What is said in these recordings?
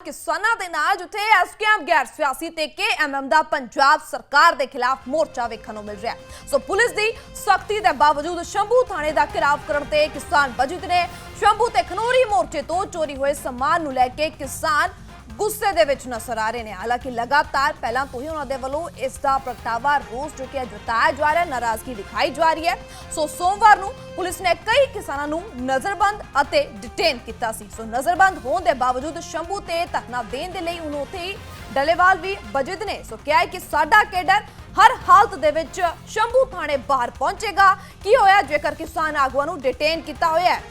ਕਿਸਾਨਾਂ ਦੇ ਨਾਲ ਜਿੱਥੇ ਐਸਕੇਐਮ ਗੈਰ ਸਿਆਸੀ ਤੇ ਕੇਐਮਐਮ ਦਾ ਪੰਜਾਬ ਸਰਕਾਰ ਦੇ ਖਿਲਾਫ ਮੋਰਚਾ ਵੇਖਣ ਨੂੰ ਮਿਲ ਰਿਹਾ ਹੈ। ਸੋ ਪੁਲਿਸ ਦੀ ਸਖਤੀ ਦੇ ਬਾਵਜੂਦ ਸ਼ੰਭੂ ਥਾਣੇ ਦਾ ਘਿਰਾਵ ਕਰਨ ਤੇ ਕਿਸਾਨ ਵਜਿਦ ਨੇ ਸ਼ੰਭੂ ਤੇ ਖਨੋਰੀ ਮੋਰਚੇ ਤੋਂ ਚੋਰੀ ਹੋਏ ਸਮਾਨ ਨੂੰ ਲੈ ਕੇ ਕਿਸਾਨ ਗੁੱਸੇ ਦੇ ਵਿੱਚ ਨਜ਼ਰ ਆ ਰਹੇ ਨੇ। ਹਾਲਾਂਕਿ ਲਗਾਤਾਰ ਪਹਿਲਾਂ ਤੋਂ ਹੀ ਉਹਨਾਂ ਦੇ ਵੱਲੋਂ ਇਸ ਦਾ ਪ੍ਰਗਟਾਵਾ ਰੋਸ ਜੋ ਕਿ ਜਤਾਇਆ ਜਾ ਰਿਹਾ ਨਾਰਾਜ਼ਗੀ ਦਿਖਾਈ ਜਾ ਰਹੀ ਹੈ। ਸੋ ਸੋਮਵਾਰ ਨੂੰ ਪੁਲਿਸ ਨੇ ਕਈ ਕਿਸਾਨਾਂ ਨੂੰ ਨਜ਼ਰਬੰਦ ਅਤੇ ਡਿਟੇਨ ਕੀਤਾ ਸੀ। ਸੋ ਨਜ਼ਰਬੰਦ ਹੋਣ ਦੇ ਬਾਵਜੂਦ ਸ਼ੰਭੂ ਤੇ ਧਰਨਾ ਦੇਣ ਦੇ ਲਈ ਉਹਨੂੰ ਉੱਥੇ ਹੀ ਡਲੇਵਾਲ ਵੀ ਬਜਦ ਨੇ। ਸੋ ਕਿਹਾ ਹੈ ਕਿ ਸਾਡਾ ਕੇਡਰ ਹਰ ਹਾਲਤ ਦੇ ਵਿੱਚ ਸ਼ੰਭੂ ਥਾਣੇ ਬਾਹਰ ਪਹੁੰਚੇਗਾ। ਕੀ ਹੋਇਆ? ਜੇਕਰ ਕਿਸਾਨ ਆਗੂਆਂ ਨੂੰ ਡਿਟੇਨ ਕੀਤਾ ਹੋਇਆ ਹੈ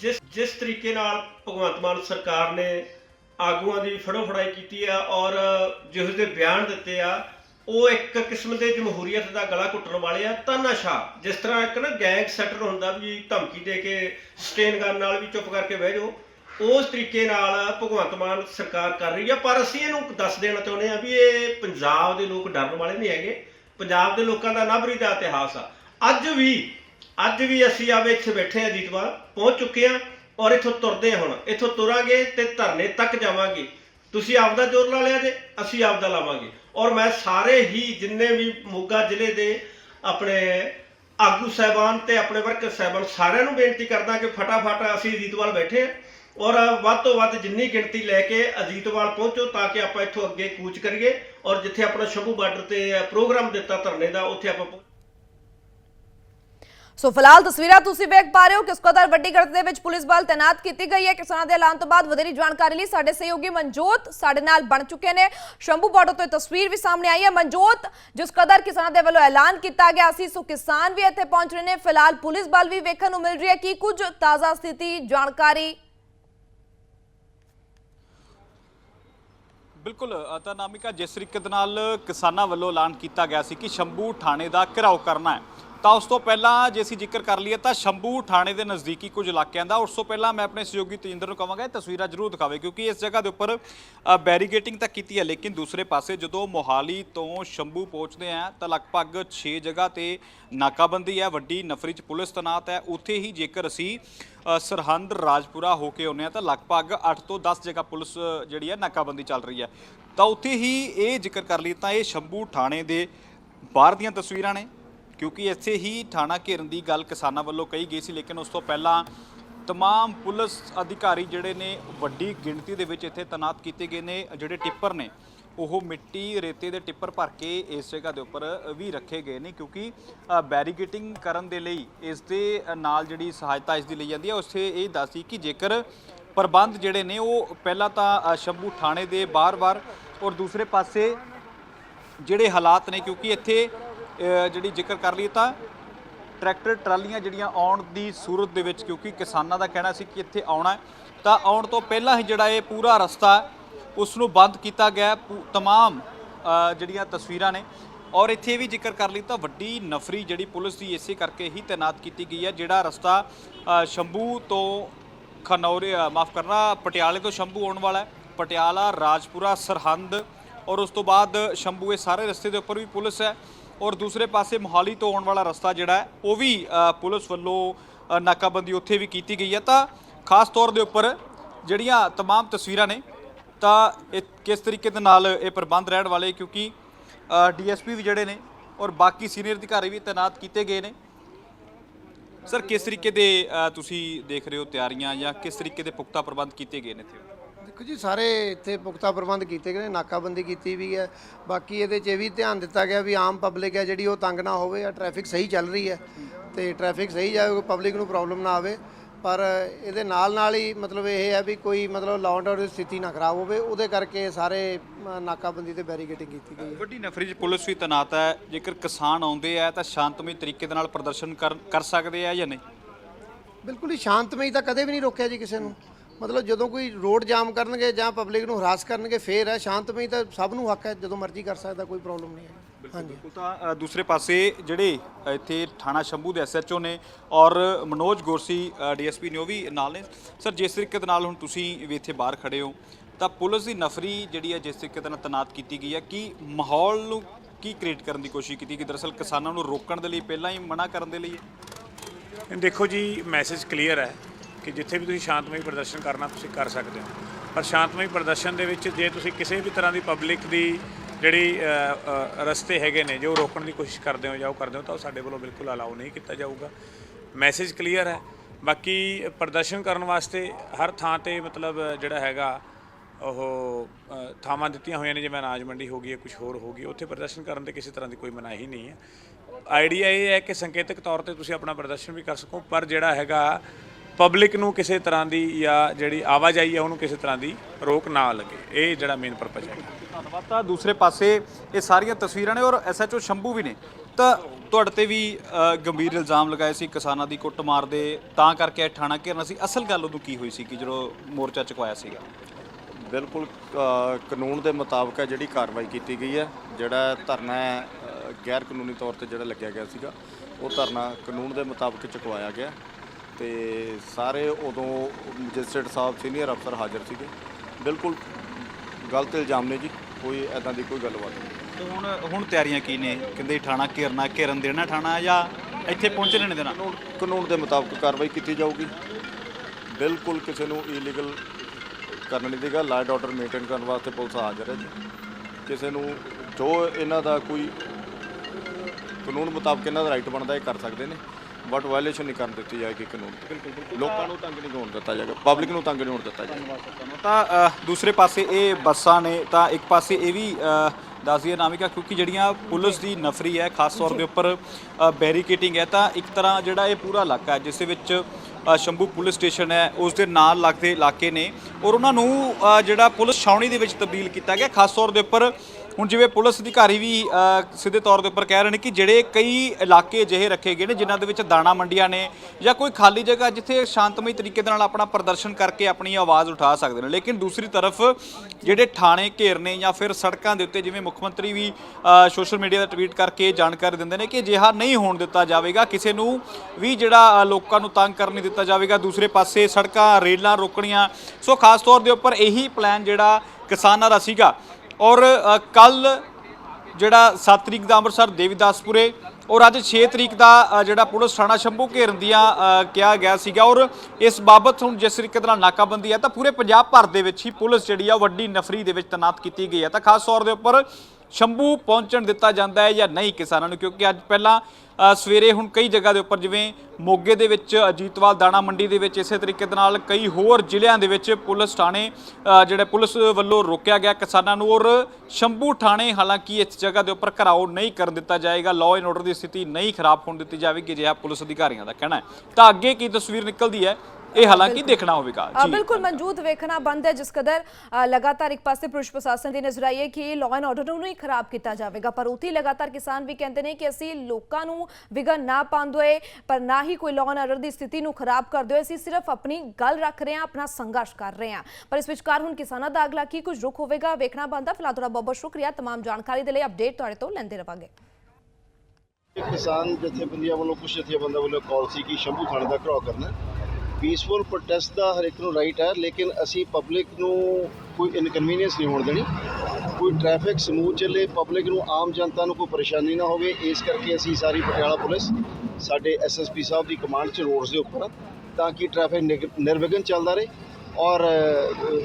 ਜਿਸ ਜਿਸ ਤਰੀਕੇ ਨਾਲ ਭਗਵੰਤ ਮਾਨ ਸਰਕਾਰ ਨੇ ਆਗੂਆਂ ਦੀ ਫੜੋ ਫੜਾਈ ਕੀਤੀ ਆ ਔਰ ਜਿਹੋ ਜਿਹੇ ਬਿਆਨ ਦਿੱਤੇ ਆ, ਉਹ ਇੱਕ ਕਿਸਮ ਦੇ ਜਮਹੂਰੀਅਤ ਦਾ ਗਲਾ ਘੁੱਟਣ ਵਾਲੇ ਆ, ਤਾਨਾਸ਼ਾਹ। ਜਿਸ ਤਰ੍ਹਾਂ ਇੱਕ ਨਾ ਗੈਂਗ ਸੈਟਰ ਹੁੰਦਾ ਵੀ ਧਮਕੀ ਦੇ ਕੇ ਸਟੇਨ ਗਨ ਨਾਲ ਵੀ ਚੁੱਪ ਕਰਕੇ ਬਹਿ ਜਾਓ, ਉਸ ਤਰੀਕੇ ਨਾਲ ਭਗਵੰਤ ਮਾਨ ਸਰਕਾਰ ਕਰ ਰਹੀ ਆ, ਪਰ ਅਸੀਂ ਇਹਨੂੰ ਦੱਸ ਦੇਣਾ ਚਾਹੁੰਦੇ ਆ ਵੀ ਇਹ ਪੰਜਾਬ ਦੇ ਲੋਕ ਡਰਨ ਵਾਲੇ ਨਹੀਂ ਹੈਗੇ। ਪੰਜਾਬ ਦੇ ਲੋਕਾਂ ਦਾ ਨਾਬਰੀ ਦਾ ਇਤਿਹਾਸ ਆ। ਅੱਜ ਵੀ ਅੱਜ ਵੀ ਅਸੀਂ ਆਵੇ ਇੱਥੇ ਬੈਠੇ ਆ ਜੀਤਵਾਲ, ਪਹੁੰਚ ਚੁੱਕੇ ਆ ਔਰ ਇੱਥੋਂ ਤੁਰਦੇ ਆ ਹੁਣ। ਇੱਥੋਂ ਤੁਰਾਂਗੇ ਤੇ ਧਰਨੇ ਤੱਕ ਜਾਵਾਂਗੇ। ਤੁਸੀਂ ਆਪਦਾ ਜ਼ੋਰ ਲਾ ਲਿਆ ਜੇ, ਅਸੀਂ ਆਪਦਾ ਲਾਵਾਂਗੇ। ਔਰ ਮੈਂ ਸਾਰੇ ਹੀ ਜਿੰਨੇ ਵੀ ਮੋਗਾ ਜ਼ਿਲ੍ਹੇ ਦੇ ਆਪਣੇ ਆਗੂ ਸਹਿਬਾਨ ਤੇ ਆਪਣੇ ਵਰਕਰ ਸਹਿਬਾਨ, ਸਾਰਿਆਂ ਨੂੰ ਬੇਨਤੀ ਕਰਦਾ ਕਿ ਫਟਾਫਟ ਅਸੀਂ ਅਜੀਤਵਾਲ ਬੈਠੇ ਆ ਔਰ ਵੱਧ ਤੋਂ ਵੱਧ ਜਿੰਨੀ ਗਿਣਤੀ ਲੈ ਕੇ ਅਜੀਤਵਾਲ ਪਹੁੰਚੋ ਤਾਂ ਕਿ ਆਪਾਂ ਇੱਥੋਂ ਅੱਗੇ ਕੂਚ ਕਰੀਏ। ਔਰ ਜਿੱਥੇ ਆਪਣਾ ਸ਼ੰਭੂ ਬਾਰਡਰ ਤੇ ਪ੍ਰੋਗਰਾਮ ਦਿੱਤਾ ਧਰਨੇ ਦਾ, ਉੱਥੇ ਆਪਾਂ ਸੋ ਫਿਲਹਾਲ ਤਸਵੀਰਾਂ ਤੁਸੀਂ ਵੇਖ ਪਾ ਰਹੇ ਹੋ ਕਿਸ ਕਦਰ ਵੱਡੀ ਗਿਣਤੀ ਦੇ ਵਿੱਚ ਪੁਲਿਸ ਬਲ ਤਾਇਨਾਤ ਕੀਤੀ ਗਈ ਹੈ। ਕਿਸਾਨਾਂ ਦੇ ਐਲਾਨ ਤੋਂ ਬਾਅਦ ਵਧੇਰੀ ਜਾਣਕਾਰੀ ਲਈ ਸਾਡੇ ਸਹਿਯੋਗੀ ਮਨਜੋਤ ਸਾਡੇ ਨਾਲ ਬਣ ਚੁੱਕੇ ਨੇ। ਸ਼ੰਭੂ ਬਾਰਡਰ ਤੋਂ ਤਸਵੀਰ ਵੀ ਸਾਹਮਣੇ ਆਈ ਹੈ। ਮਨਜੋਤ, ਜਿਸ ਕਦਰ ਕਿਸਾਨਾਂ ਦੇ ਵੱਲੋਂ ਐਲਾਨ ਕੀਤਾ ਗਿਆ ਸੀ, ਸੋ ਕਿਸਾਨ ਵੀ ਇੱਥੇ ਪਹੁੰਚ ਰਹੇ ਨੇ। ਫਿਲਹਾਲ ਪੁਲਿਸ ਬਲ ਵੀ ਵੇਖਣ ਨੂੰ ਮਿਲ ਰਹੀ ਹੈ ਕੀ ਕੁਝ ਤਾਜ਼ਾ ਸਥਿਤੀ ਜਾਣਕਾਰੀ। ਬਿਲਕੁਲ ਤਾਂ ਨਾਮਿਕਾ, ਜਿਸ ਤਰੀਕੇ ਦੇ ਨਾਲ ਕਿਸਾਨਾਂ ਵੱਲੋਂ ਐਲਾਨ ਕੀਤਾ ਗਿਆ ਸੀ ਕਿ ਸ਼ੰਭੂ ਥਾਣੇ ਦਾ ਘਿਰਾਓ ਕਰਨਾ ਹੈ। ਤਾਂ ਉਸ ਤੋਂ ਪਹਿਲਾਂ ਜੇ ਅਸੀਂ ਜ਼ਿਕਰ ਕਰ ਲਈਏ ਤਾਂ ਸ਼ੰਭੂ ਥਾਣੇ ਦੇ ਨਜ਼ਦੀਕੀ ਕੁਝ ਇਲਾਕਿਆਂ ਦਾ, ਉਸ ਤੋਂ ਪਹਿਲਾਂ ਮੈਂ ਆਪਣੇ ਸਹਿਯੋਗੀ ਤੇਜਿੰਦਰ ਨੂੰ ਕਹਾਂਗਾ ਇਹ ਤਸਵੀਰਾਂ ਜ਼ਰੂਰ ਦਿਖਾਵੇ ਕਿਉਂਕਿ ਇਸ ਜਗ੍ਹਾ ਦੇ ਉੱਪਰ ਬੈਰੀਗੇਟਿੰਗ ਤਾਂ ਕੀਤੀ ਹੈ ਲੇਕਿਨ ਦੂਸਰੇ ਪਾਸੇ ਜਦੋਂ ਮੋਹਾਲੀ ਤੋਂ ਸ਼ੰਭੂ ਪਹੁੰਚਦੇ ਆ ਤਾਂ ਲਗਭਗ 6 ਜਗ੍ਹਾ ਤੇ ਨਾਕਾਬੰਦੀ ਹੈ, ਵੱਡੀ ਨਫਰੀ ਚ ਪੁਲਿਸ ਤਨਾਤ ਹੈ। ਉੱਥੇ ਹੀ ਜੇਕਰ ਅਸੀਂ ਸਰਹੰਦ ਰਾਜਪੁਰਾ ਹੋ ਕੇ ਆਉਂਦੇ ਆ ਤਾਂ ਲਗਭਗ 8 ਤੋਂ 10 ਜਗ੍ਹਾ ਪੁਲਿਸ ਜਿਹੜੀ ਹੈ ਨਾਕਾਬੰਦੀ ਚੱਲ ਰਹੀ ਹੈ। ਤਾਂ ਉੱਥੇ ਹੀ ਇਹ ਜ਼ਿਕਰ ਕਰ ਲਈ ਤਾਂ ਇਹ ਸ਼ੰਭੂ ਥਾਣੇ ਦੇ ਬਾਹਰ ਦੀਆਂ ਤਸਵੀਰਾਂ ਨੇ। ਕਿਉਂਕਿ ਇੱਥੇ ਹੀ ਥਾਣਾ ਘੇਰਨ ਦੀ ਗੱਲ ਕਿਸਾਨਾਂ ਵੱਲੋਂ ਕਹੀ ਗਈ ਸੀ, ਲੇਕਿਨ ਉਸ ਤੋਂ ਪਹਿਲਾਂ ਤਮਾਮ ਪੁਲਿਸ ਅਧਿਕਾਰੀ ਜਿਹੜੇ ਨੇ ਵੱਡੀ ਗਿਣਤੀ ਦੇ ਵਿੱਚ ਇੱਥੇ ਤੈਨਾਤ ਕੀਤੇ ਗਏ ਨੇ, ਜਿਹੜੇ ਟਿੱਪਰ ਨੇ, ਉਹ ਮਿੱਟੀ ਰੇਤੇ ਦੇ ਟਿੱਪਰ ਭਰ ਕੇ ਇਸ ਜਗ੍ਹਾ ਦੇ ਉੱਪਰ ਵੀ ਰੱਖੇ ਗਏ ਨੇ, ਕਿਉਂਕਿ ਬੈਰੀਗੇਟਿੰਗ ਕਰਨ ਦੇ ਲਈ ਇਸ ਦੇ ਨਾਲ ਜਿਹੜੀ ਸਹਾਇਤਾ ਇਸ ਦੀ ਲਈ ਜਾਂਦੀ ਹੈ ਉਸੇ ਇਹ ਦੱਸੀ ਕਿ ਜੇਕਰ ਪ੍ਰਬੰਧ ਜਿਹੜੇ ਨੇ ਉਹ ਪਹਿਲਾਂ ਤਾਂ ਸ਼ੰਭੂ ਥਾਣੇ ਦੇ ਬਾਰ-ਬਾਰ ਔਰ ਦੂਸਰੇ ਪਾਸੇ ਜਿਹੜੇ ਹਾਲਾਤ ਨੇ, ਕਿਉਂਕਿ ਇੱਥੇ ਜਿਹੜੀ ਜ਼ਿਕਰ ਕਰ ਲਈ ਤਾਂ ਟਰੈਕਟਰ ਟਰਾਲੀਆਂ ਜਿਹੜੀਆਂ ਆਉਣ ਦੀ ਸੂਰਤ ਦੇ ਵਿੱਚ ਕਿਉਂਕਿ ਕਿਸਾਨਾਂ ਦਾ ਕਹਿਣਾ ਸੀ ਕਿ ਇੱਥੇ ਆਉਣਾ ਤਾਂ ਆਉਣ ਤੋਂ ਪਹਿਲਾਂ ਹੀ ਜਿਹੜਾ ਇਹ ਪੂਰਾ ਰਸਤਾ ਹੈ, ਉਸ ਨੂੰ ਬੰਦ ਕੀਤਾ ਗਿਆ ਹੈ। ਪੂ- ਤਮਾਮ ਜਿਹੜੀਆਂ ਤਸਵੀਰਾਂ ਨੇ ਔਰ ਇੱਥੇ ਵੀ ਜ਼ਿਕਰ ਕਰ ਲਈ ਤਾਂ ਵੱਡੀ ਨਫਰੀ ਜਿਹੜੀ ਪੁਲਿਸ ਦੀ ਇਸੇ ਕਰਕੇ ਹੀ ਤਾਇਨਾਤ ਕੀਤੀ ਗਈ ਹੈ ਜਿਹੜਾ ਰਸਤਾ ਸ਼ੰਭੂ ਤੋਂ ਖਨੌਰੇ ਮਾਫ ਕਰਨਾ ਪਟਿਆਲੇ ਤੋਂ ਸ਼ੰਭੂ ਆਉਣ ਵਾਲਾ ਹੈ ਪਟਿਆਲਾ ਰਾਜਪੁਰਾ ਸਰਹੰਦ ਔਰ ਉਸ ਤੋਂ ਬਾਅਦ ਸ਼ੰਭੂ ਇਹ ਸਾਰੇ ਰਸਤੇ ਦੇ ਉੱਪਰ ਵੀ ਪੁਲਿਸ ਹੈ ਔਰ ਦੂਸਰੇ ਪਾਸੇ ਮੋਹਾਲੀ ਤੋਂ ਆਉਣ ਵਾਲਾ ਰਸਤਾ ਜਿਹੜਾ ਹੈ ਉਹ ਵੀ ਅ, ਪੁਲਿਸ ਵੱਲੋਂ ਅ, ਨਾਕਾਬੰਦੀ ਉੱਥੇ ਵੀ ਕੀਤੀ ਗਈ ਹੈ ਤਾਂ ਖਾਸ ਤੌਰ ਦੇ ਉੱਪਰ ਜਿਹੜੀਆਂ तमाम ਤਸਵੀਰਾਂ ਨੇ ਤਾਂ ਇਹ ਕਿਸ ਤਰੀਕੇ ਦੇ ਨਾਲ ਇਹ ਪ੍ਰਬੰਧ ਰਹਿਣ ਵਾਲੇ ਕਿਉਂਕਿ ਡੀਐਸਪੀ ਵੀ ਜਿਹੜੇ ਨੇ ਔਰ ਬਾਕੀ ਸੀਨੀਅਰ ਅਧਿਕਾਰੀ ਵੀ ਤਾਇਨਾਤ ਕੀਤੇ ਗਏ ਨੇ ਸਰ ਕਿਸ ਤਰੀਕੇ ਦੇ ਅ, ਤੁਸੀਂ ਦੇਖ ਰਹੇ ਹੋ ਤਿਆਰੀਆਂ ਜਾਂ ਕਿਸ ਤਰੀਕੇ ਦੇ ਪੁਖਤਾ ਪ੍ਰਬੰਧ ਕੀਤੇ ਗਏ ਨੇ ਇੱਥੇ ਦੇਖੋ ਜੀ ਸਾਰੇ ਇੱਥੇ ਪੁਖਤਾ ਪ੍ਰਬੰਧ ਕੀਤੇ ਗਏ ਨੇ ਨਾਕਾਬੰਦੀ ਕੀਤੀ ਵੀ ਹੈ। ਬਾਕੀ ਇਹਦੇ 'ਚ ਇਹ ਵੀ ਧਿਆਨ ਦਿੱਤਾ ਗਿਆ ਵੀ ਆਮ ਪਬਲਿਕ ਹੈ ਜਿਹੜੀ ਉਹ ਤੰਗ ਨਾ ਹੋਵੇ ਆ ਟ੍ਰੈਫਿਕ ਸਹੀ ਚੱਲ ਰਹੀ ਹੈ ਤੇ ਟ੍ਰੈਫਿਕ ਸਹੀ ਜਾਵੇ ਪਬਲਿਕ ਨੂੰ ਪ੍ਰੋਬਲਮ ਨਾ ਆਵੇ। ਪਰ ਇਹਦੇ ਨਾਲ ਨਾਲ ਹੀ ਮਤਲਬ ਇਹ ਹੈ ਵੀ ਕੋਈ ਮਤਲਬ ਲਾਅ ਐਂਡ ਆਰਡਰ ਦੀ ਸਥਿਤੀ ਨਾ ਖਰਾਬ ਹੋਵੇ ਉਹਦੇ ਕਰਕੇ ਸਾਰੇ ਨਾਕਾਬੰਦੀ ਤੇ ਬੈਰੀਕੇਡਿੰਗ ਕੀਤੀ ਗਈ ਹੈ। ਵੱਡੀ ਨਫਰੀ 'ਚ ਪੁਲਿਸ ਵੀ ਤੈਨਾਤ ਹੈ ਜੇਕਰ ਕਿਸਾਨ ਆਉਂਦੇ ਆ ਤਾਂ ਸ਼ਾਂਤਮਈ ਤਰੀਕੇ ਦੇ ਨਾਲ ਪ੍ਰਦਰਸ਼ਨ ਕਰ ਕਰ ਸਕਦੇ ਆ ਜਾਂ ਨਹੀਂ? ਬਿਲਕੁਲ ਹੀ ਸ਼ਾਂਤਮਈ ਤਾਂ ਕਦੇ ਵੀ ਨਹੀਂ ਰੋਕਿਆ ਜੀ ਕਿਸੇ ਨੂੰ। ਮਤਲਬ ਜਦੋਂ ਕੋਈ ਰੋਡ ਜਾਮ ਕਰਨਗੇ ਜਾਂ ਪਬਲਿਕ ਨੂੰ ਹਰਾਸ ਕਰਨਗੇ ਫੇਰ ਹੈ ਸ਼ਾਂਤਮਈ ਤਾਂ ਸਭ ਨੂੰ ਹੱਕ ਹੈ ਜਦੋਂ ਮਰਜ਼ੀ ਕਰ ਸਕਦਾ ਕੋਈ ਪ੍ਰੋਬਲਮ ਨਹੀਂ ਹੈ। ਹਾਂਜੀ। ਬਿਲਕੁਲ। ਤਾਂ ਅ, ਦੂਸਰੇ ਪਾਸੇ ਜਿਹੜੇ ਇੱਥੇ ਥਾਣਾ ਸ਼ੰਭੂ ਦੇ ਐਸਐਚਓ ਨੇ ਔਰ ਮਨੋਜ ਗੋਰਸੀ ਡੀਐਸਪੀ ਨੇ ਉਹ ਵੀ ਨਾਲ ਨੇ। ਸਰ ਜਿਸ ਤਰੀਕੇ ਦੇ ਨਾਲ ਹੁਣ ਤੁਸੀਂ ਵੀ ਇੱਥੇ ਬਾਹਰ ਖੜੇ ਹੋ ਤਾਂ ਪੁਲਿਸ ਦੀ ਨਫਰੀ ਜਿਹੜੀ ਹੈ ਜਿਸ ਤਰੀਕੇ ਦੇ ਨਾਲ ਤੈਨਾਤ ਕੀਤੀ ਗਈ ਹੈ ਕਿ ਮਾਹੌਲ ਨੂੰ ਕੀ ਕ੍ਰੀਏਟ ਕਰਨ ਦੀ ਕੋਸ਼ਿਸ਼ ਕੀਤੀ ਕਿ ਦਰਅਸਲ ਕਿਸਾਨਾਂ ਨੂੰ ਰੋਕਣ ਦੇ ਲਈ ਪਹਿਲਾਂ ਹੀ ਮਨਾ ਕਰਨ ਦੇ ਲਈ ਹੈ? ਦੇਖੋ ਜੀ ਮੈਸੇਜ ਕਲੀਅਰ ਹੈ। ਕਿ ਜਿੱਥੇ ਵੀ ਤੁਸੀਂ ਸ਼ਾਂਤਮਈ ਪ੍ਰਦਰਸ਼ਨ ਕਰਨਾ, ਤੁਸੀਂ ਕਰ ਸਕਦੇ ਹੋ। ਪਰ ਸ਼ਾਂਤਮਈ ਪ੍ਰਦਰਸ਼ਨ ਦੇ ਵਿੱਚ ਜੇ ਤੁਸੀਂ ਕਿਸੇ ਵੀ ਤਰ੍ਹਾਂ ਦੀ ਪਬਲਿਕ ਦੀ ਜਿਹੜੀ ਰਸਤੇ ਹੈਗੇ ਨੇ, ਜੋ ਰੋਕਣ ਦੀ ਕੋਸ਼ਿਸ਼ ਕਰਦੇ ਹੋ ਜਾਂ ਉਹ ਕਰਦੇ ਹੋ, ਤਾਂ ਉਹ ਸਾਡੇ ਵੱਲੋਂ ਬਿਲਕੁਲ ਅਲਾਉ ਨਹੀਂ ਕੀਤਾ ਜਾਊਗਾ। ਮੈਸੇਜ ਕਲੀਅਰ ਹੈ। ਬਾਕੀ ਪ੍ਰਦਰਸ਼ਨ ਕਰਨ ਵਾਸਤੇ ਹਰ ਥਾਂ ਤੇ ਮਤਲਬ ਜਿਹੜਾ ਹੈਗਾ, ਉਹ ਥਾਵਾਂ ਦਿੱਤੀਆਂ ਹੋਈਆਂ ਨੇ, ਜਿਵੇਂ ਅਨਾਜ ਮੰਡੀ ਹੋ ਗਈ ਹੈ ਕੁਝ ਹੋਰ ਹੋ ਗਈ, ਉੱਥੇ ਪ੍ਰਦਰਸ਼ਨ ਕਰਨ ਤੇ ਕਿਸੇ ਤਰ੍ਹਾਂ ਦੀ ਕੋਈ ਮਨਾਹੀ ਨਹੀਂ ਹੈ। ਆਈਡੀਆ ਇਹ ਹੈ ਕਿ ਸੰਕੇਤਕ ਤੌਰ ਤੇ ਤੁਸੀਂ ਆਪਣਾ ਪ੍ਰਦਰਸ਼ਨ ਵੀ ਕਰ ਸਕੋ, ਪਰ ਜਿਹੜਾ ਹੈਗਾ ਪਬਲਿਕ ਨੂੰ ਕਿਸੇ ਤਰ੍ਹਾਂ ਦੀ ਜਾਂ ਜਿਹੜੀ ਆਵਾਜਾਈ ਹੈ ਉਹਨੂੰ ਕਿਸੇ ਤਰ੍ਹਾਂ ਦੀ ਰੋਕ ਨਾ ਲੱਗੇ। ਇਹ ਜਿਹੜਾ ਮੇਨ ਪਰਪਸ ਹੈ। ਧੰਨਵਾਦ। ਤਾਂ ਦੂਸਰੇ ਪਾਸੇ ਇਹ ਸਾਰੀਆਂ ਤਸਵੀਰਾਂ ਨੇ ਔਰ ਐਸਐਚਓ ਸ਼ੰਭੂ ਵੀ ਨੇ। ਤਾਂ ਤੁਹਾਡੇ ਤੇ ਵੀ ਗੰਭੀਰ ਇਲਜ਼ਾਮ ਲਗਾਏ ਸੀ ਕਿਸਾਨਾਂ ਦੀ ਕੁੱਟ ਮਾਰ ਦੇ। ਤਾਂ ਕਰਕੇ ਇਹ ਠਾਣਾ ਘੇਰਨਾ ਸੀ। ਅਸਲ ਗੱਲ ਉਦੋਂ ਕੀ ਹੋਈ ਸੀ ਕਿ ਜਦੋਂ ਮੋਰਚਾ ਚੁਕਵਾਇਆ ਸੀਗਾ? ਬਿਲਕੁਲ ਕਾਨੂੰਨ ਦੇ ਮੁਤਾਬਕ ਹੈ ਜਿਹੜੀ ਕਾਰਵਾਈ ਕੀਤੀ ਗਈ ਹੈ। ਜਿਹੜਾ ਧਰਨਾ ਗੈਰ ਕਾਨੂੰਨੀ ਤੌਰ ਤੇ ਜਿਹੜਾ ਲੱਗਿਆ ਗਿਆ ਸੀਗਾ ਉਹ ਧਰਨਾ ਕਾਨੂੰਨ ਦੇ ਮੁਤਾਬਕ ਚੁਕਵਾਇਆ ਗਿਆ। ਤੇ ਸਾਰੇ ਉਦੋਂ ਮੈਜਿਸਟਰੇਟ ਸਾਹਿਬ ਸੀਨੀਅਰ ਅਫਸਰ ਹਾਜ਼ਰ ਸੀਗੇ। ਬਿਲਕੁਲ ਗਲਤ ਇਲਜ਼ਾਮ ਨੇ ਜੀ ਕੋਈ ਐਦਾਂ ਦੀ ਕੋਈ ਗੱਲਬਾਤ ਨਹੀਂ। ਤੇ ਹੁਣ ਹੁਣ ਤਿਆਰੀਆਂ ਕੀ ਨੇ? ਕਹਿੰਦੇ ਠਾਣਾ ਘੇਰਨਾ ਘੇਰਨ ਦੇਣਾ ਠਾਣਾ ਜਾਂ ਇੱਥੇ ਪਹੁੰਚਣ ਨਹੀਂ ਦੇਣਾ? ਕਾਨੂੰਨ ਕਾਨੂੰਨ ਦੇ ਮੁਤਾਬਕ ਕਾਰਵਾਈ ਕੀਤੀ ਜਾਊਗੀ। ਬਿਲਕੁਲ ਕਿਸੇ ਨੂੰ ਇਲੀਗਲ ਕਰਨ ਨਹੀਂ ਦੇਗਾ ਲਾਅ ਆਰਡਰ ਮੇਨਟੇਨ ਕਰਨ ਵਾਸਤੇ ਪੁਲਿਸ ਹਾਜ਼ਰ ਹੈ ਜੀ। ਕਿਸੇ ਨੂੰ ਜੋ ਇਹਨਾਂ ਦਾ ਕੋਈ ਕਾਨੂੰਨ ਮੁਤਾਬਕ ਇਹਨਾਂ ਦਾ ਰਾਈਟ ਬਣਦਾ ਇਹ ਕਰ ਸਕਦੇ ਨੇ। ਬਟ ਵਾਇਲੇਸ਼ਨ ਨਹੀਂ ਕਰਨ ਦਿੱਤੀ ਜਾਏਗੀ ਕਾਨੂੰਨ ਦੀ ਲੋਕਾਂ ਨੂੰ ਤੰਗ ਨਹੀਂ ਹੋਣ ਦਿੱਤਾ ਜਾਏਗਾ ਪਬਲਿਕ ਨੂੰ ਤੰਗ ਨਹੀਂ ਹੋਣ ਦਿੱਤਾ ਜਾਏਗਾ। ਤਾਂ ਅ, ਦੂਸਰੇ ਪਾਸੇ ਇਹ ਬੱਸਾਂ ਨੇ ਤਾਂ ਇੱਕ ਪਾਸੇ ਇਹ ਵੀ ਅ, ਦੱਸ ਦਈਏ ਨਾਮਿਕਾ ਕਿਉਂਕਿ ਜਿਹੜੀਆਂ ਪੁਲਿਸ ਦੀ ਨਫਰੀ ਹੈ ਖਾਸ ਤੌਰ ਦੇ ਉੱਪਰ ਬੈਰੀਕੇਟਿੰਗ ਹੈ ਤਾਂ ਇੱਕ ਤਰ੍ਹਾਂ ਜਿਹੜਾ ਇਹ ਪੂਰਾ ਇਲਾਕਾ ਹੈ ਜਿਸ ਦੇ ਵਿੱਚ ਅ, ਸ਼ੰਭੂ ਪੁਲਿਸ ਸਟੇਸ਼ਨ ਹੈ ਉਸ ਦੇ ਨਾਲ ਲੱਗਦੇ ਇਲਾਕੇ ਨੇ ਔਰ ਉਹਨਾਂ ਨੂੰ ਅ, ਜਿਹੜਾ ਪੁਲਿਸ ਛਾਉਣੀ ਦੇ ਵਿੱਚ ਤਬਦੀਲ ਕੀਤਾ ਗਿਆ ਖਾਸ ਤੌਰ ਦੇ ਉੱਪਰ ਹੁਣ ਜਿਵੇਂ ਪੁਲਿਸ ਅਧਿਕਾਰੀ ਵੀ ਅ, ਸਿੱਧੇ ਤੌਰ ਦੇ ਉੱਪਰ ਕਹਿ ਰਹੇ ਨੇ ਕਿ ਜਿਹੜੇ ਕਈ ਇਲਾਕੇ ਅਜਿਹੇ ਰੱਖੇ ਗਏ ਨੇ ਜਿਨ੍ਹਾਂ ਦੇ ਵਿੱਚ ਦਾਣਾ ਮੰਡੀਆਂ ਨੇ ਜਾਂ ਕੋਈ ਖਾਲੀ ਜਗ੍ਹਾ ਜਿੱਥੇ ਸ਼ਾਂਤਮਈ ਤਰੀਕੇ ਦੇ ਨਾਲ ਆਪਣਾ ਪ੍ਰਦਰਸ਼ਨ ਕਰਕੇ ਆਪਣੀ ਆਵਾਜ਼ ਉਠਾ ਸਕਦੇ ਨੇ। ਲੇਕਿਨ ਦੂਸਰੀ ਤਰਫ ਜਿਹੜੇ ਥਾਣੇ ਘੇਰਨੇ ਜਾਂ ਫਿਰ ਸੜਕਾਂ ਦੇ ਉੱਤੇ ਜਿਵੇਂ ਮੁੱਖ ਮੰਤਰੀ ਵੀ ਸੋਸ਼ਲ ਮੀਡੀਆ ਦਾ ਟਵੀਟ ਕਰਕੇ ਜਾਣਕਾਰੀ ਦਿੰਦੇ ਨੇ ਕਿ ਅਜਿਹਾ ਨਹੀਂ ਹੋਣ ਦਿੱਤਾ ਜਾਵੇਗਾ। ਕਿਸੇ ਨੂੰ ਵੀ ਜਿਹੜਾ ਅ, ਲੋਕਾਂ ਨੂੰ ਤੰਗ ਕਰਨ ਨਹੀਂ ਦਿੱਤਾ ਜਾਵੇਗਾ। ਦੂਸਰੇ ਪਾਸੇ ਸੜਕਾਂ ਰੇਲਾਂ ਰੋਕਣੀਆਂ। ਸੋ ਖਾਸ ਤੌਰ ਦੇ ਉੱਪਰ ਇਹੀ ਪਲਾਨ ਜਿਹੜਾ ਕਿਸਾਨਾਂ ਦਾ ਸੀਗਾ। ਔਰ ਕੱਲ ਜਿਹੜਾ 7 ਤਰੀਕ ਦਾ ਅੰਮ੍ਰਿਤਸਰ ਦੇਵੀਦਾਸਪੁਰੇ ਔਰ ਅੱਜ 6 ਤਰੀਕ ਦਾ ਜਿਹੜਾ ਪੁਲਿਸ ਥਾਣਾ ਸ਼ੰਭੂ ਘੇਰਨ ਦੀਆਂ ਕਿਹਾ ਗਿਆ ਸੀਗਾ ਔਰ ਇਸ ਬਾਬਤ ਹੁਣ ਜਿਸ ਤਰੀਕੇ ਦੇ ਨਾਲ ਨਾਕਾਬੰਦੀ ਹੈ ਤਾਂ ਪੂਰੇ ਪੰਜਾਬ ਭਰ ਦੇ ਵਿੱਚ ਹੀ ਪੁਲਿਸ ਜਿਹੜੀ ਆ ਉਹ ਵੱਡੀ ਨਫਰੀ ਦੇ ਵਿੱਚ ਤੈਨਾਤ ਕੀਤੀ ਗਈ ਹੈ ਤਾਂ ਖਾਸ ਤੌਰ ਦੇ ਉੱਪਰ ਸ਼ੰਭੂ ਪਹੁੰਚਣ ਦਿੱਤਾ ਜਾਂਦਾ ਹੈ ਜਾਂ ਨਹੀਂ ਕਿਸਾਨਾਂ ਨੂੰ? ਕਿਉਂਕਿ ਅੱਜ ਪਹਿਲਾਂ ਸਵੇਰੇ ਹੁਣ ਕਈ ਜਗ੍ਹਾ ਦੇ ਉੱਪਰ ਜਿਵੇਂ ਮੋਗੇ ਦੇ ਵਿੱਚ ਅਜੀਤਵਾਲ ਦਾਣਾ ਮੰਡੀ ਦੇ ਵਿੱਚ ਇਸੇ ਤਰੀਕੇ ਦੇ ਨਾਲ ਕਈ ਹੋਰ ਜ਼ਿਲ੍ਹਿਆਂ ਦੇ ਵਿੱਚ ਪੁਲਿਸ ਥਾਣੇ ਅ, ਜਿਹੜੇ ਪੁਲਿਸ ਵੱਲੋਂ ਰੋਕਿਆ ਗਿਆ ਕਿਸਾਨਾਂ ਨੂੰ ਔਰ ਸ਼ੰਭੂ ਥਾਣੇ ਹਾਲਾਂਕਿ ਇਸ ਜਗ੍ਹਾ ਦੇ ਉੱਪਰ ਘਰਾਓ ਨਹੀਂ ਕਰਨ ਦਿੱਤਾ ਜਾਏਗਾ ਲਾਅ ਐਂਡ ਆਰਡਰ ਦੀ ਸਥਿਤੀ ਨਹੀਂ ਖਰਾਬ ਹੋਣ ਦਿੱਤੀ ਜਾਵੇਗੀ ਜਿਹਾ ਪੁਲਿਸ ਅਧਿਕਾਰੀਆਂ ਦਾ ਕਹਿਣਾ ਹੈ। ਤਾਂ ਅੱਗੇ ਕੀ ਤਸਵੀਰ ਨਿਕਲਦੀ ਹੈ? ਇਹ ਹਾਲਾਂਕਿ ਦੇਖਣਾ ਹੋਵੇਗਾ। ਜੀ। ਬਿਲਕੁਲ ਮਨਜੂਦ ਵੇਖਣਾ ਬੰਦ ਹੈ ਜਿਸ ਕਦਰ ਲਗਾਤਾਰ ਇੱਕ ਪਾਸੇ ਪੁਲਿਸ ਪ੍ਰਸ਼ਾਸਨ ਦੀ ਨਜ਼ਰ ਆਈ ਹੈ ਕਿ ਲਾਅ ਐਂਡ ਆਰਡਰ ਨੂੰ ਹੀ ਖਰਾਬ ਕੀਤਾ ਜਾਵੇਗਾ। ਪਰ ਉਤੀ ਲਗਾਤਾਰ ਕਿਸਾਨ ਵੀ ਕਹਿੰਦੇ ਨੇ ਕਿ ਅਸੀਂ ਲੋਕਾਂ ਨੂੰ ਵਿਗਨ ਨਾ ਪਾਉਂਦੋਏ ਪਰ ਨਾ ਹੀ ਕੋਈ ਲਾਅ ਐਂਡ ਆਰਡਰ ਦੀ ਸਥਿਤੀ ਨੂੰ ਖਰਾਬ ਕਰਦੇ ਹੋਏ ਅਸੀਂ ਸਿਰਫ ਆਪਣੀ ਗੱਲ ਰੱਖ ਰਹੇ ਹਾਂ ਆਪਣਾ ਸੰਘਰਸ਼ ਕਰ ਰਹੇ ਹਾਂ। ਪਰ ਇਸ ਵਿਚਕਾਰ ਹੁਣ ਕਿਸਾਨਾਂ ਦਾ ਅਗਲਾ ਕੀ ਕੁਝ ਰੁਖ ਹੋਵੇਗਾ ਵੇਖਣਾ ਬੰਦਾ ਫਿਲਹਾਲ ਤੁਹਾਡਾ ਬਹੁਤ ਬਹੁਤ ਸ਼ੁਕਰੀਆ। ਤਮਾਮ ਜਾਣਕਾਰੀ ਦੇ ਲਈ ਅਪਡੇਟ ਤੁਹਾਡੇ ਤੋਂ ਲੈਂਦੇ ਰਵਾਂਗੇ। ਕਿਸਾਨ ਜਥੇਬੰਦੀਆਂ ਵੱਲੋਂ ਕੁਝ ਜਥੇਬੰਦੀਆਂ ਵੱਲੋਂ ਕਾਲ ਸੀ ਕਿ ਸ਼ੰਭੂ ਥਾਣੇ ਦਾ ਘਰਾਓ ਕਰਨਾ ਪੀਸਫੁਲ ਪ੍ਰੋਟੈਸਟ ਦਾ ਹਰ ਇੱਕ ਨੂੰ ਰਾਈਟ ਹੈ ਲੇਕਿਨ ਅਸੀਂ ਪਬਲਿਕ ਨੂੰ ਕੋਈ ਇਨਕਨਵੀਨੀਅੰਸ ਨਹੀਂ ਹੋਣ ਦੇਣੀ। ਕੋਈ ਟ੍ਰੈਫਿਕ ਸਮੂਹ ਚੱਲੇ ਪਬਲਿਕ ਨੂੰ ਆਮ ਜਨਤਾ ਨੂੰ ਕੋਈ ਪਰੇਸ਼ਾਨੀ ਨਾ ਹੋਵੇ ਇਸ ਕਰਕੇ ਅਸੀਂ ਸਾਰੀ ਪਟਿਆਲਾ ਪੁਲਿਸ ਸਾਡੇ ਐਸਐਸਪੀ ਸਾਹਿਬ ਦੀ ਕਮਾਂਡ 'ਚ ਰੋਡਸ ਦੇ ਉੱਪਰ ਤਾਂ ਕਿ ਟ੍ਰੈਫਿਕ ਨਿਰਵਿਘਨ ਚੱਲਦਾ ਰਹੇ ਔਰ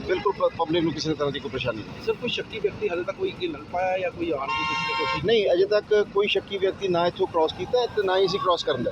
ਬਿਲਕੁਲ ਪਬਲਿਕ ਨੂੰ ਕਿਸੇ ਤਰ੍ਹਾਂ ਦੀ ਕੋਈ ਪਰੇਸ਼ਾਨੀ ਨਹੀਂ। ਸਰ ਕੋਈ ਸ਼ੱਕੀ ਵਿਅਕਤੀ ਹਾਲੇ ਤੱਕ ਕੋਈ ਇਹ ਲੜ ਪਾਇਆ ਜਾਂ ਕੋਈ ਆਉਣ ਦੀ ਕਿਸੇ ਕੋਸ਼ਿਸ਼ ਨਹੀਂ ਅਜੇ ਤੱਕ ਕੋਈ ਸ਼ੱਕੀ ਵਿਅਕਤੀ ਨਾ ਇੱਥੋਂ ਕ੍ਰਾਸ ਕੀਤਾ ਤੇ ਨਾ ਹੀ ਅਸੀਂ ਕ੍ਰਾਸ ਕਰਨ ਦਾ